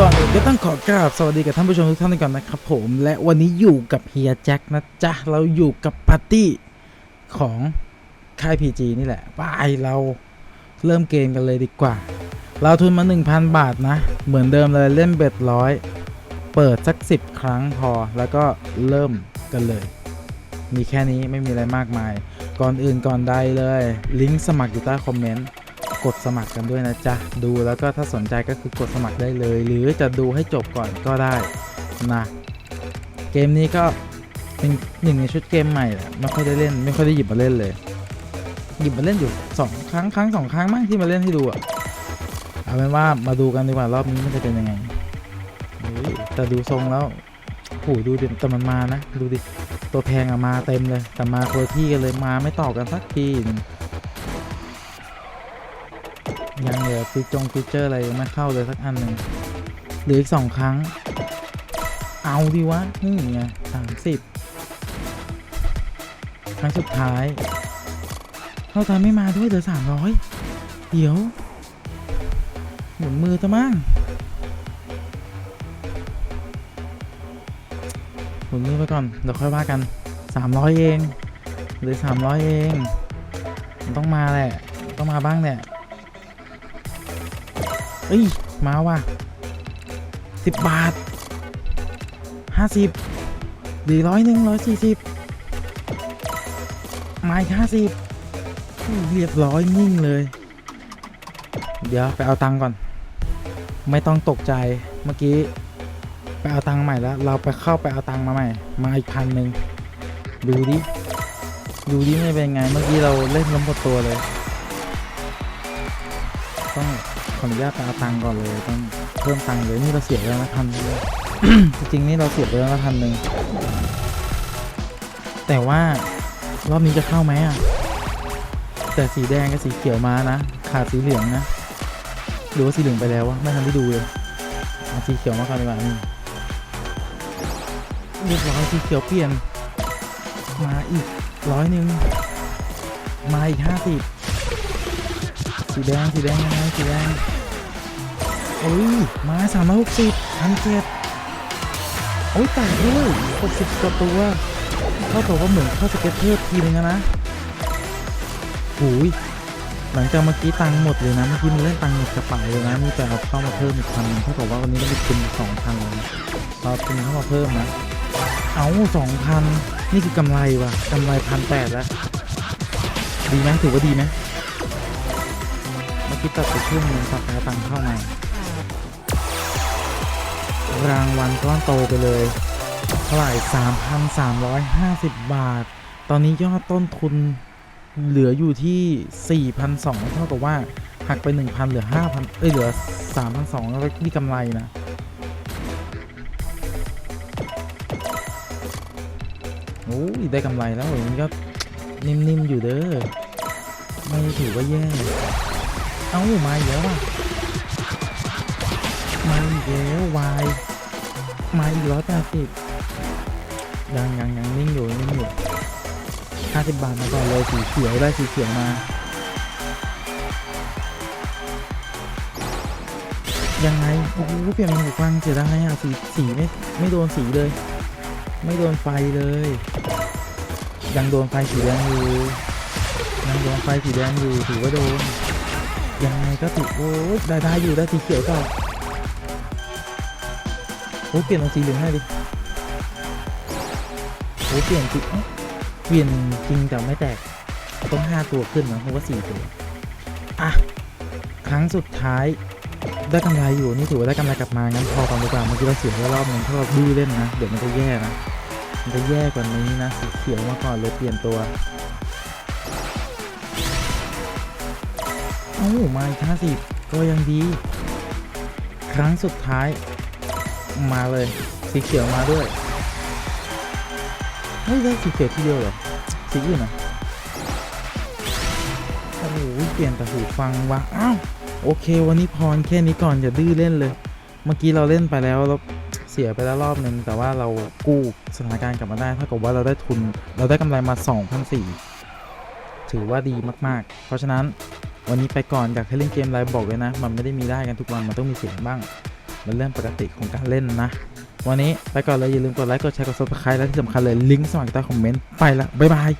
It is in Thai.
ก่อนอื่นก็ต้องขอกราบสวัสดีกับท่านผู้ชมทุกท่านก่อนนะครับผมและวันนี้อยู่กับเฮียแจ็คนะจ๊ะ เราอยู่กับปาร์ตี้ของค่าย PG นี่แหละไปเราเริ่มเกมกันเลยดีกว่า เราทุนมา 1,000 บาทนะ เหมือนเดิมเลยเล่นเบ็ดร้อยเปิดสัก 10 ครั้งพอแล้วก็เริ่มกันเลย มีแค่นี้ไม่มีอะไรมากมาย ก่อนอื่นก่อนใดเลย ลิงก์สมัครอยู่ใต้คอมเมนต์ กดสมัครกันด้วยนะจ๊ะ ดูแล้วก็ถ้าสนใจก็คือกดสมัครได้เลย หรือจะดูให้จบก่อนก็ได้นะ เกมนี้ก็เป็นหนึ่งในชุดเกมใหม่แหละไม่ค่อยได้เล่น ไม่ค่อยได้หยิบมาเล่นเลย หยิบมาเล่นอยู่สองครั้งครั้งสองครั้งมั้งที่มาเล่นให้ดูอะเอาเป็นว่ามาดูกันดีกว่ารอบนี้มันจะเป็นยังไงแต่ดูทรงแล้วโหดูดิแต่มันมานะ ดูดิ ตัวแพงอะมาเต็มเลย แต่มาโคที่กันเลยมาไม่ต่อกันสักทีนึง ฟีจงฟีเจอร์อะไรไม่เข้าเลยสักอันหนึ่งเหลืออีกสองครั้ง เอาดิวะ นี่ไงสามสิบครั้งสุดท้ายเข้าตาไม่มาด้วยเหลือสามร้อยเดี๋ยว หมุนมือจะมั่งหมุนมือไปก่อน เดี๋ยวค่อยว่ากันสามร้อยเองเหรือสามร้อยเอง มันต้องมาแหละ ต้องมาบ้างแหละ เอ้ย มาว่ะสิบบาทห้าสิบดีร้อยหนึ่งร้อยสี่สิบมาอีกห้าสิบเรียบร้อยนิ่งเลย เดี๋ยวไปเอาตังค์ก่อน ไม่ต้องตกใจเมื่อกี้ไปเอาตังค์ใหม่แล้ว เราไปเข้าไปเอาตังค์มาใหม่ มาอีกพันหนึ่งดูดิ ดูดิไม่เป็นไง เมื่อกี้เราเล่นล้มหมดตัวเลย ต้องขออนุญาตเอาตังก่อนเลยต้องเพิ่มตังเลยนี่เราเสียไปแล้วนะพันเลยจริงๆนี่เราเสียไปแล้วนะพันหนึ่งแต่ว่ารอบนี้จะเข้าไหมอะแต่สีแดงกับสีเขียวมานะขาดสีเหลืองนะหรือว่าสีเหลืองไปแล้ววะไม่ทันได้ดูเลยเอาสีเขียวมาก่อนดีกว่านี่เรียบร้อยสีเขียวเปลี่ยน มาอีกร้อยหนึ่งมาอีกห้าสิบ สีแดงสีแดงยังไงสีแดงโอ้ยมาสามร้อยหกสิบพันเจ็ดโอ้ยแตกด้วยหกสิบกว่าตัวเท่ากับว่าเหมือนเข้าสเก็ตเทพทีนึงอะนะหูยหลังจากเมื่อกี้ตังค์หมดเลยนะเมื่อกี้มันเล่นตังค์หมดกระเป๋าเลยนะนี่แต่เอาเข้ามาเพิ่มอีกพันเท่ากับว่าวันนี้ต้องไปทุนสองพันเลยเราทุนเข้ามาเพิ่มนะเอาสองพันนี่คือกำไรว่ะกำไรพันแปดแล้วดีไหมถือว่าดีไหม เมื่ตัดไปครึ่งหนึงตัดแล้วตังเข้ามารางวัลก้อนโตไปเลยเท่าไหร่3,350 บาท ตอนนี้ยอดต้นทุนเหลืออยู่ที่ 4,200เท่ากับว่าหักไป 1,000 เหลือ 5,000 เอ้ยเหลือ 3,200แล้วนี่กำไรนะโอ้ยได้กำไรแล้วอย่างนี้ก็นิ่มๆอยู่เด้อ ไม่ถือว่าแย่ เอ้ามาอีกแล้วว่ะมาอีกแล้ววายมาอีกร้อยแปดสิบยังยังยังนิ่งอยู่นิ่งอยู่ห้าสิบบาทมาก่อนเลยสีเขียวได้สีเขียวมายังไงโอ้โหเปลี่ยนเป็นหูฟังเสียดายอะสีสีไม่ไม่โดนสีเลย ไม่โดนไฟเลย ยังโดนไฟสีแดงอยู่ยังโดนไฟสีแดงอยู่ถือว่าโดน ยังไงก็ติดโอ้ยได้ได้อยู่ได้สีเขียวต่อโอ้เปลี่ยนเป็นสีเหลืองให้ดิโอ้เปลี่ยนจริงเปลี่ยนจริงแต่ไม่แตกต้องห้าตัวขึ้นนะเพราะว่าสี่ตัวอะครั้งสุดท้ายได้กำไรอยู่นี่ถือว่าได้กำไรกลับมางั้นพอก่อนดีกว่าเมื่อกี้เราเสียไปรอบหนึงถ้าเราดื้อเล่นนะเดี๋ยวมันจะแย่นะมันจะแย่กว่านี้นะสีเขียวมาก่อนเลยเปลี่ยนตัว อ้ามาอีกห้าสิบก็ยังดี ครั้งสุดท้าย มาเลยสีเขียวมาด้วยเฮ้ยได้สีเขียวทีเดียวเหรอสีอื่นอะโอ้โหเปลี่ยนแต่หูฟังวะอ้าวโอเค วันนี้พรแค่นี้ก่อนอย่าดื้อเล่นเลย เมื่อกี้เราเล่นไปแล้วแล้วเสียไปแล้วรอบนึงแต่ว่าเรากู้สถานการณ์กลับมาได้เท่ากับว่าเราได้ทุน เราได้กำไรมา2,004ถือว่าดีมาก ๆ เพราะฉะนั้น วันนี้ไปก่อนอยากให้เล่นเกมไลฟ์บอกเลยนะ มันไม่ได้มีได้กันทุกวันมันต้องมีเสียงบ้าง มันเรื่องปกติของการเล่นนะ วันนี้ไปก่อนเลยอย่าลืมกดไลค์กดแชร์กดซับสไครต์และที่สำคัญเลยลิงก์สมัครใต้คอมเมนต์ไปละบ๊ายบาย